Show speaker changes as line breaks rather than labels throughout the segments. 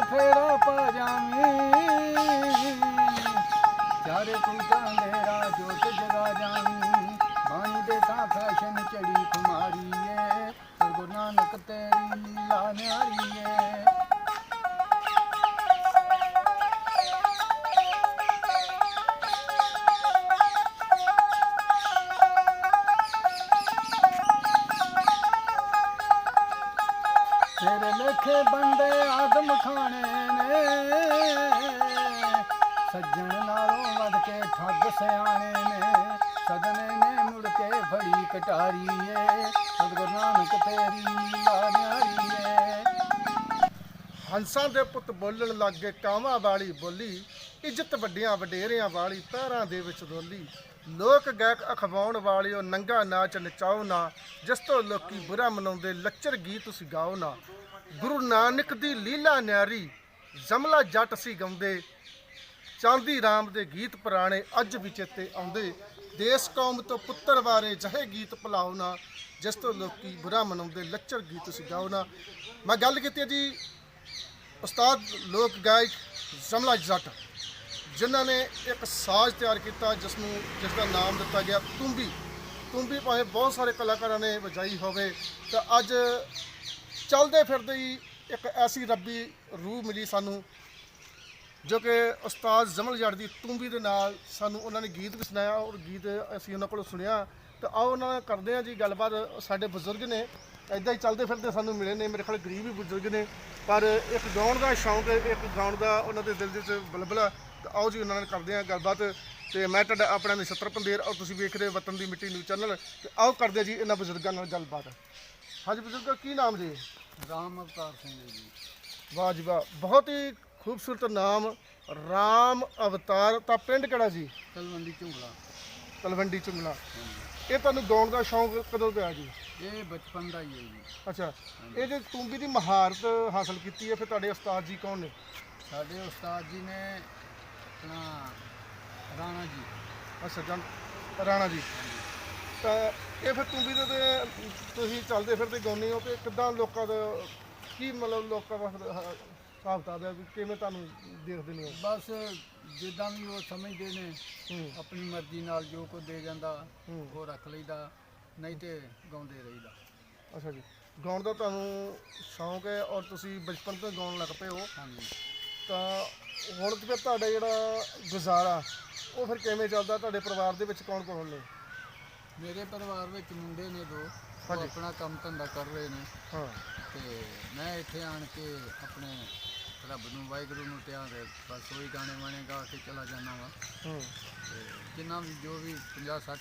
ਫੇਰਾ ਪਾ ਜਾਵੀਂ। ਚਾਰੇ ਕੁੰਡਾ ਮੇਰਾ ਜੋਤ ਜਗਾ ਜਾਣੀ ਬਾਣੀ ਦੇ ਤਾਂ ਫੈਸ਼ਨ ਚੜੀ ਕੁਮਾਰੀ ਏ ਗੁਰੂ ਨਾਨਕ ਤੇਰੀ ਲਾ ਨਿਆਰੀ ਏ ਭੁੱਖੇ ਬੰਦੇ ਆਦਮ ਖਾਣੇ ਨੇ। ਸੱਜਣ ਨਾਲੋਂ ਵੱਧ ਕੇ ਠੱਗ ਸਿਆਣੇ ਨੇ। ਸਦਨੇ ਨੇ ਮੁੜ ਕੇ ਫੜੀ ਕਟਾਰੀ ਏ। ਸਤਿਗੁਰੂ ਨਾਨਕ ਤੇਰੀ ਲੀਲਾ ਨਿਆਰੀ ਏ।
ਹੰਸਾਂ ਦੇ ਪੁੱਤ ਬੋਲਣ ਲੱਗੇ ਕਾਵਾਂ ਵਾਲੀ ਬੋਲੀ, ਇੱਜ਼ਤ ਵੱਡਿਆਂ ਵਡੇਰਿਆਂ ਵਾਲੀ, ਪੈਰਾਂ ਦੇ ਵਿੱਚ ਦੋਲੀ ਲੋਕ ਗਾਇਕ ਅਖਵਾਉਣ ਵਾਲਿਓ ਨੰਗਾ ਨਾਚ ਨਚਾਓ ਨਾ, ਜਿਸ ਤੋਂ ਲੋਕੀ ਬੁਰਾ ਮਨਾਉਂਦੇ ਲੱਚਰ ਗੀਤ ਤੁਸੀਂ ਗਾਓ ਨਾ। ਗੁਰੂ ਨਾਨਕ ਦੀ ਲੀਲਾ ਨਿਆਰੀ, ਜਮਲਾ ਜੱਟ ਸੀ ਗਾਉਂਦੇ। ਚਾਂਦੀ ਰਾਮ ਦੇ ਗੀਤ ਪੁਰਾਣੇ ਅੱਜ ਵੀ ਚੇਤੇ ਆਉਂਦੇ। ਦੇਸ ਕੌਮ ਤੋਂ ਪੁੱਤਰ ਬਾਰੇ ਜਹੇ ਗੀਤ ਭੁਲਾਓ ਨਾ, ਜਿਸ ਤੋਂ ਲੋਕੀ ਬੁਰਾ ਮਨਾਉਂਦੇ ਲੱਚਰ ਗੀਤ ਤੁਸੀਂ ਗਾਓ ਨਾ। ਮੈਂ ਗੱਲ ਕੀਤੀ ਜੀ, ਉਸਤਾਦ, ਲੋਕ ਗਾਇਕ, ਜਮਲਾ ਜੱਟ। ਜਿਨ੍ਹਾਂ ਨੇ ਇੱਕ ਸਾਜ਼ ਤਿਆਰ ਕੀਤਾ ਜਿਸ ਨੂੰ ਜਿਸ ਦਾ ਨਾਮ ਦਿੱਤਾ ਗਿਆ ਤੁੰਬੀ। ਤੁੰਬੀ ਭਾਵੇਂ ਬਹੁਤ ਸਾਰੇ ਕਲਾਕਾਰਾਂ ਨੇ ਵਜਾਈ ਹੋਵੇ, ਤਾਂ ਅੱਜ ਚੱਲਦੇ ਫਿਰਦੇ ਹੀ ਇੱਕ ਐਸੀ ਰੱਬੀ ਰੂਹ ਮਿਲੀ ਸਾਨੂੰ, ਜੋ ਕਿ ਉਸਤਾਦ ਜਮਲ ਜੱਟ ਦੀ ਤੁੰਬੀ ਦੇ ਨਾਲ ਸਾਨੂੰ ਉਹਨਾਂ ਨੇ ਗੀਤ ਵੀ ਸੁਣਾਇਆ, ਔਰ ਗੀਤ ਅਸੀਂ ਉਹਨਾਂ ਕੋਲੋਂ ਸੁਣਿਆ। ਤਾਂ ਆਓ ਉਹਨਾਂ ਨਾਲ ਕਰਦੇ ਹਾਂ ਜੀ ਗੱਲਬਾਤ, ਸਾਡੇ ਬਜ਼ੁਰਗ ਨੇ। ਐਦਾਂ ਹੀ ਚੱਲਦੇ ਫਿਰਦੇ ਸਾਨੂੰ ਮਿਲੇ ਨੇ ਮੇਰੇ ਖਿਆਲ ਗਰੀਬ ਵੀ ਬਜ਼ੁਰਗ ਨੇ ਪਰ ਇੱਕ ਗਾਉਣ ਦਾ ਸ਼ੌਂਕ ਇੱਕ ਗਾਉਣ ਦਾ ਉਹਨਾਂ ਦੇ ਦਿਲ ਦੇ ਵਿੱਚ ਬਲਬਲਾ ਤਾਂ ਆਓ ਜੀ ਉਹਨਾਂ ਨਾਲ ਕਰਦੇ ਹਾਂ ਗੱਲਬਾਤ ਤੇ ਮੈਂ ਤੁਹਾਡਾ ਆਪਣਾ ਨਛੱਤਰ ਪੰਦੇਰ ਔਰ ਤੁਸੀਂ ਵੇਖ ਰਹੇ ਵਤਨ ਦੀ ਮਿੱਟੀ ਨਿਊਜ਼ ਚੈਨਲ ਤੇ ਆਓ ਕਰਦੇ ਜੀ ਇਹਨਾਂ ਬਜ਼ੁਰਗਾਂ ਨਾਲ ਗੱਲਬਾਤ। ਹਾਂਜੀ ਬਜ਼ੁਰਗੋ ਕੀ ਨਾਮ ਜੀ?
ਰਾਮ ਅਵਤਾਰ ਸਿੰਘ ਜੀ।
ਵਾਹ ਜੀ ਵਾਹ ਬਹੁਤ ਹੀ ਖੂਬਸੂਰਤ ਨਾਮ ਰਾਮ ਅਵਤਾਰ ਤਾਂ ਪਿੰਡ ਕਿਹੜਾ ਜੀ?
ਤਲਵੰਡੀ ਝੁੰਗਲਾ।
ਤਲਵੰਡੀ ਚੁੰਗਲਾ ਇਹ ਤੁਹਾਨੂੰ ਗਾਉਣ ਦਾ ਸ਼ੌਂਕ ਕਦੋਂ ਪਿਆ ਜੀ?
ਇਹ ਬਚਪਨ ਦਾ ਹੀ ਹੈ ਜੀ।
ਅੱਛਾ ਇਹ ਜੇ ਤੁੰਬੀ ਦੀ ਮਹਾਰਤ ਹਾਸਲ ਕੀਤੀ ਹੈ ਫਿਰ ਤੁਹਾਡੇ ਉਸਤਾਦ ਜੀ ਕੌਣ ਨੇ?
ਸਾਡੇ ਉਸਤਾਦ ਜੀ ਨੇ ਆਪਣਾ ਰਾਣਾ ਜੀ।
ਅੱਛਾ ਜਨ ਰਾਣਾ ਜੀ। ਤਾਂ ਇਹ ਫਿਰ ਤੁੰਬੀ ਦੇ ਤੇ ਤੁਸੀਂ ਚੱਲਦੇ ਫਿਰਦੇ ਗਾਉਂਦੇ ਹੋ ਤੇ ਕਿੱਦਾਂ ਲੋਕਾਂ ਦਾ ਕੀ ਮਤਲਬ ਲੋਕਾਂ ਦਾ ਹਿਸਾਬ ਕਿਤਾਬ ਹੈ ਵੀ ਕਿਵੇਂ ਤੁਹਾਨੂੰ ਦੇਖਦੇ ਨੇ?
ਬਸ ਜਿੱਦਾਂ ਵੀ ਉਹ ਸਮਝਦੇ ਨੇ
ਹੂੰ।
ਆਪਣੀ ਮਰਜ਼ੀ ਨਾਲ ਜੋ ਕੋ ਦੇ ਜਾਂਦਾ
ਹੂੰ।
ਉਹ ਰੱਖ ਲਈਦਾ ਨਹੀਂ ਤੇ ਗਾਉਂਦੇ ਰਹੀਦਾ।
ਅੱਛਾ ਜੀ। ਗਾਉਣ ਦਾ ਤੁਹਾਨੂੰ ਸ਼ੌਂਕ ਹੈ ਔਰ ਤੁਸੀਂ ਬਚਪਨ ਤੋਂ ਗਾਉਣ ਲੱਗ ਪਏ ਹੋ।
ਹਾਂਜੀ।
ਤਾਂ ਹੁਣ ਤੇ ਫਿਰ ਤੁਹਾਡਾ ਜਿਹੜਾ ਗੁਜ਼ਾਰਾ ਉਹ ਫਿਰ ਕਿਵੇਂ ਚੱਲਦਾ? ਤੁਹਾਡੇ ਪਰਿਵਾਰ ਦੇ ਵਿੱਚ ਕੌਣ ਕੌਣ ਨੇ?
ਮੇਰੇ ਪਰਿਵਾਰ ਵਿੱਚ ਮੁੰਡੇ ਨੇ ਦੋ। ਉਹ
ਹਾਂਜੀ।
ਆਪਣਾ ਕੰਮ ਧੰਦਾ ਕਰ ਰਹੇ ਨੇ।
ਹਾਂ।
ਤੇ ਮੈਂ ਇੱਥੇ ਆਣ ਕੇ ਆਪਣੇ ਰੱਬ ਨੂੰ ਵਾਹਿਗੁਰੂ ਨੂੰ ਧਿਆਨ ਦੇ ਬਸ ਉਹੀ ਗਾਣੇ ਵਾਣੇ ਗਾ ਕੇ ਚਲਾ ਜਾਂਦਾ ਵਾਂ।
ਹੂੰ।
ਜਿੰਨਾ ਵੀ ਜੋ ਵੀ 50 60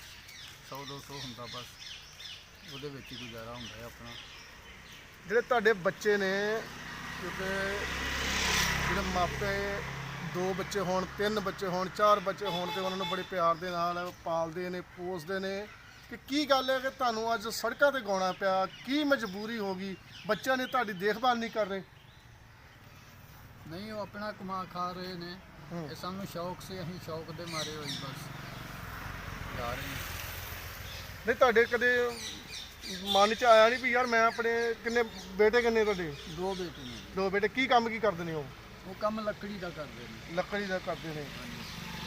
100 200 ਹੁੰਦਾ ਬਸ ਉਹਦੇ ਵਿੱਚ ਹੀ ਗੁਜ਼ਾਰਾ ਹੁੰਦਾ ਹੈ ਆਪਣਾ।
ਜਿਹੜੇ ਤੁਹਾਡੇ ਬੱਚੇ ਨੇ ਕਿਉਂਕਿ ਜਿਹੜੇ ਮਾਪੇ ਦੋ ਬੱਚੇ ਹੋਣ ਤਿੰਨ ਬੱਚੇ ਹੋਣ ਚਾਰ ਬੱਚੇ ਹੋਣ ਤੇ ਉਹਨਾਂ ਨੂੰ ਬੜੇ ਪਿਆਰ ਦੇ ਨਾਲ ਪਾਲਦੇ ਨੇ ਪੋਸਦੇ ਨੇ ਕਿ ਕੀ ਗੱਲ ਹੈ ਕਿ ਤੁਹਾਨੂੰ ਅੱਜ ਸੜਕਾਂ ਤੇ ਗਾਉਣਾ ਪਿਆ ਕੀ ਮਜਬੂਰੀ ਹੋ ਗਈ? ਬੱਚਿਆਂ ਨੇ ਤੁਹਾਡੀ ਦੇਖਭਾਲ ਨਹੀਂ ਕਰ ਰਹੇ?
ਨਹੀਂ ਉਹ ਆਪਣਾ ਕਮਾ ਖਾ ਰਹੇ ਨੇ। ਇਹ ਸਾਨੂੰ ਸ਼ੌਕ ਸੀ ਅਸੀਂ ਸ਼ੌਕ ਦੇ ਮਾਰੇ ਹੋਈ ਬਸ। ਜਾ ਰਹੇ
ਨਹੀਂ ਤੁਹਾਡੇ ਕਦੇ ਮਨ ਚ ਆਇਆ ਨਹੀਂ ਵੀ ਯਾਰ ਮੈਂ ਆਪਣੇ ਕਿੰਨੇ ਬੇਟੇ ਕਿੰਨੇ ਤੁਹਾਡੇ?
ਦੋ ਬੇਟੇ ਨੇ। ਜੀ।
ਦੋ ਬੇਟੇ ਕੀ ਕੰਮ ਕੀ ਕਰਦੇ ਨੇ ਉਹ?
ਉਹ ਕੰਮ ਲੱਕੜੀ ਦਾ ਕਰਦੇ ਨੇ।
ਲੱਕੜੀ ਦਾ ਕਰਦੇ ਨੇ।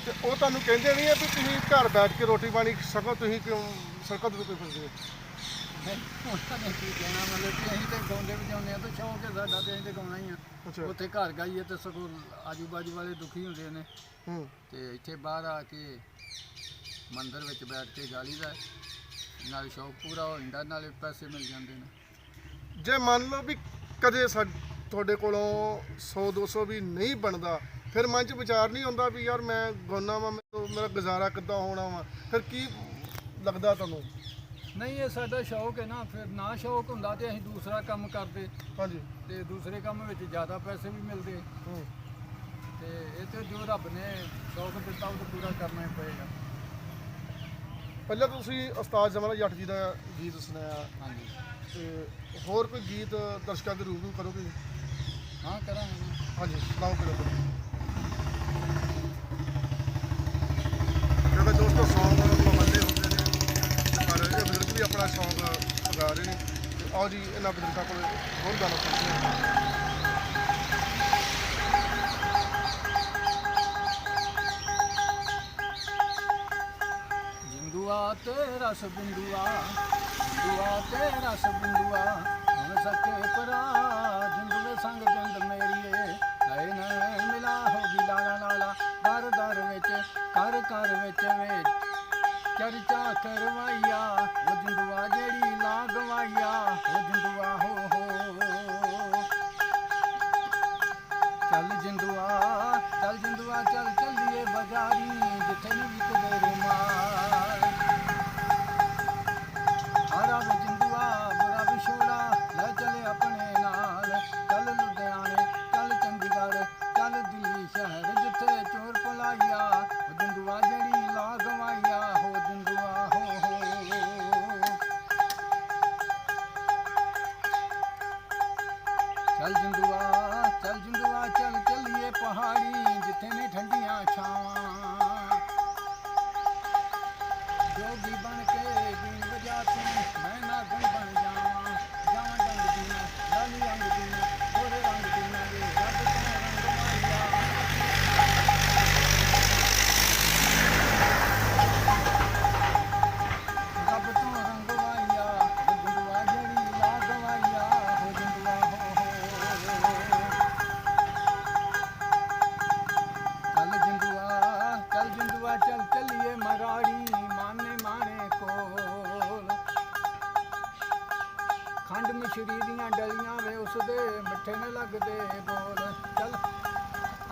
ਤੇ ਉਹ ਤੁਹਾਨੂੰ ਕਹਿੰਦੇ ਨਹੀਂ ਆ ਵੀ ਤੁਸੀਂ ਘਰ ਬੈਠ ਕੇ ਰੋਟੀ ਪਾਣੀ ਸਕੋ ਤੁਸੀਂ ਕਿਉਂ ਸੜਕਾਂ ਤੇ ਕੋਈ ਫਿਰਦੇ ਹੋ?
ਉਹਨਾਂ ਨੇ ਕੀ ਕਹਿਣਾ ਮਤਲਬ ਕਿ ਅਸੀਂ ਤੇ ਗਾਉਂਦੇ ਵਜਾਉਂਦੇ ਆ ਤਾਂ ਸ਼ੌਕ ਹੈ ਸਾਡਾ ਤੇ ਅਸੀਂ ਤੇ ਗਾਉਣਾ ਹੀ ਆ
ਅੱਛਾ।
ਉੱਥੇ ਘਰ ਗਾਈਏ ਤੇ ਸਗੋਂ ਆਜੂ ਬਾਜੂ ਵਾਲੇ ਦੁਖੀ ਹੁੰਦੇ ਨੇ।
ਹੂੰ।
ਤੇ ਇੱਥੇ ਬਾਹਰ ਆ ਕੇ ਮੰਦਿਰ ਵਿੱਚ ਬੈਠ ਕੇ ਗਾਲੀ ਦਾ ਨਾਲ ਸ਼ੌਕ ਪੂਰਾ ਹੋ ਜਾਂਦਾ ਨਾਲੇ ਪੈਸੇ ਮਿਲ ਜਾਂਦੇ ਨੇ।
ਜੇ ਮੰਨ ਲਓ ਵੀ ਕਦੇ ਸਾ ਤੁਹਾਡੇ ਕੋਲੋਂ 100 200 ਵੀ ਨਹੀਂ ਬਣਦਾ ਫਿਰ ਮਨ ਚ ਵਿਚਾਰ ਨਹੀਂ ਆਉਂਦਾ ਵੀ ਯਾਰ ਮੈਂ ਗਾਉਣਾ ਵਾ ਮੇਰਾ ਗੁਜ਼ਾਰਾ ਕਿੱਦਾਂ ਹੋਣਾ ਵਾ? ਫਿਰ ਕੀ ਲੱਗਦਾ ਤੁਹਾਨੂੰ?
ਨਹੀਂ ਇਹ ਸਾਡਾ ਸ਼ੌਕ ਹੈ ਨਾ ਫਿਰ ਨਾ ਸ਼ੌਕ ਹੁੰਦਾ ਤੇ ਅਸੀਂ ਦੂਸਰਾ ਕੰਮ ਕਰਦੇ।
ਹਾਂਜੀ।
ਤੇ ਦੂਸਰੇ ਕੰਮ ਵਿੱਚ ਜ਼ਿਆਦਾ ਪੈਸੇ ਵੀ ਮਿਲਦੇ।
ਹੂੰ।
ਤੇ ਇਹ ਤੇ ਜੋ ਰੱਬ ਨੇ ਸ਼ੌਕ ਦਿੱਤਾ ਉਹ ਤਾਂ ਪੂਰਾ ਕਰਨਾ ਹੀ ਪਏਗਾ।
ਪਹਿਲਾਂ ਤੁਸੀਂ ਉਸਤਾਦ ਜਮਾਲ ਜੱਟ ਜੀ ਦਾ ਗੀਤ ਸੁਣਾਇਆ
ਹਾਂਜੀ।
ਤੇ ਹੋਰ ਕੋਈ ਗੀਤ ਦਰਸ਼ਕਾਂ ਦੇ ਰੂਬਰੂ ਕਰੋਗੇ?
ਹਾਂ ਕਰਾਂਗੇ।
ਹਾਂਜੀ ਸੁਣਾਓ ਕਰੋ ਕਿਉਂਕਿ ਦੋਸਤੋ ਸੌਂਗ ਪਾਬੰਦੇ ਹੁੰਦੇ ਨੇ ਪਰ ਇਹ ਬਜ਼ੁਰਗ ਵੀ ਆਪਣਾ ਸੌਂਗ ਗਾ ਰਹੇ ਨੇ। ਤੇ ਆਓ ਜੀ, ਇਹਨਾਂ ਬਜ਼ੁਰਗਾਂ ਕੋਲ ਹੋਰ ਗਾਣਾ ਸੁਣਦੇ ਹਾਂ।
ਜਿੰਦੂਆ ਤੇ ਰਸ ਬਿੰਦੂਆ ਤੇਰਾ ਤੇ ਬਿੰਦੂਆ ਹੁਣ ਸਕੇ ਪਰਾ ਖੰਡ ਦੀਆਂ ਡਲੀਆਂ ਵੇ ਉਸਦੇ ਮਿੱਠੇ ਨੇ ਲੱਗਦੇ ਬੋਲ। ਚੱਲ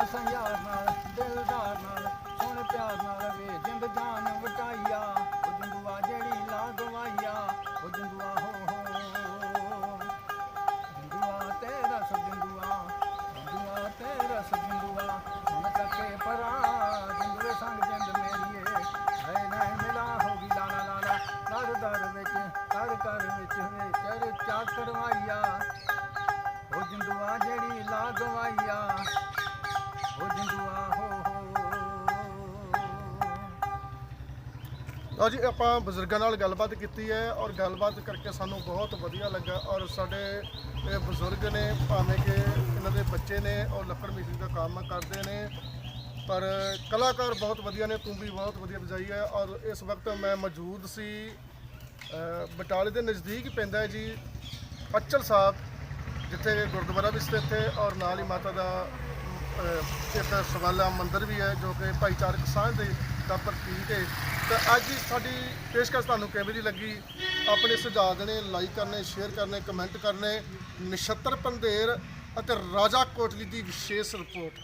ਅਸਾਂ ਯਾਰ ਨਾਲ ਦਿਲਦਾਰ
ਲਓ ਜੀ ਆਪਾਂ ਬਜ਼ੁਰਗਾਂ ਨਾਲ ਗੱਲਬਾਤ ਕੀਤੀ ਹੈ ਔਰ ਗੱਲਬਾਤ ਕਰਕੇ ਸਾਨੂੰ ਬਹੁਤ ਵਧੀਆ ਲੱਗਾ ਔਰ ਸਾਡੇ ਇਹ ਬਜ਼ੁਰਗ ਨੇ, ਭਾਵੇਂ ਕਿ ਇਹਨਾਂ ਦੇ ਬੱਚੇ ਨੇ ਔਰ ਲੱਕੜ ਮਿਸਤਰੀ ਦਾ ਕੰਮ ਕਰਦੇ ਨੇ, ਪਰ ਕਲਾਕਾਰ ਬਹੁਤ ਵਧੀਆ ਨੇ, ਤੂੰ ਵੀ ਬਹੁਤ ਵਧੀਆ ਵਜਾਈ ਹੈ ਔਰ ਇਸ ਵਕਤ ਮੈਂ ਮੌਜੂਦ ਸੀ ਬਟਾਲੇ ਦੇ ਨਜ਼ਦੀਕ ਪੈਂਦਾ ਹੈ ਜੀ ਅਚਲ ਸਾਹਿਬ, ਜਿੱਥੇ ਗੁਰਦੁਆਰਾ ਵੀ ਸਥਿਤ ਹੈ ਔਰ ਨਾਲ ਹੀ ਮਾਤਾ ਦਾ ਇੱਕ ਸਵਾਲਾ ਮੰਦਿਰ ਵੀ ਹੈ ਜੋ ਕਿ ਭਾਈਚਾਰਕ ਸਾਂਝ ਦੇ ਦਾ ਪ੍ਰਤੀਕ ਹੈ ਤਾਂ ਅੱਜ ਸਾਡੀ ਪੇਸ਼ਕਸ਼ ਤੁਹਾਨੂੰ ਕਿਵੇਂ ਦੀ ਲੱਗੀ? ਆਪਣੇ ਸੁਝਾਅ ਦੇਣੇ ਲਾਈਕ ਕਰਨੇ ਸ਼ੇਅਰ ਕਰਨੇ ਕਮੈਂਟ ਕਰਨੇ, ਨਛੱਤਰ ਪੰਧੇਰ ਅਤੇ ਰਾਜਾ ਕੋਟਲੀ ਦੀ ਵਿਸ਼ੇਸ਼ ਰਿਪੋਰਟ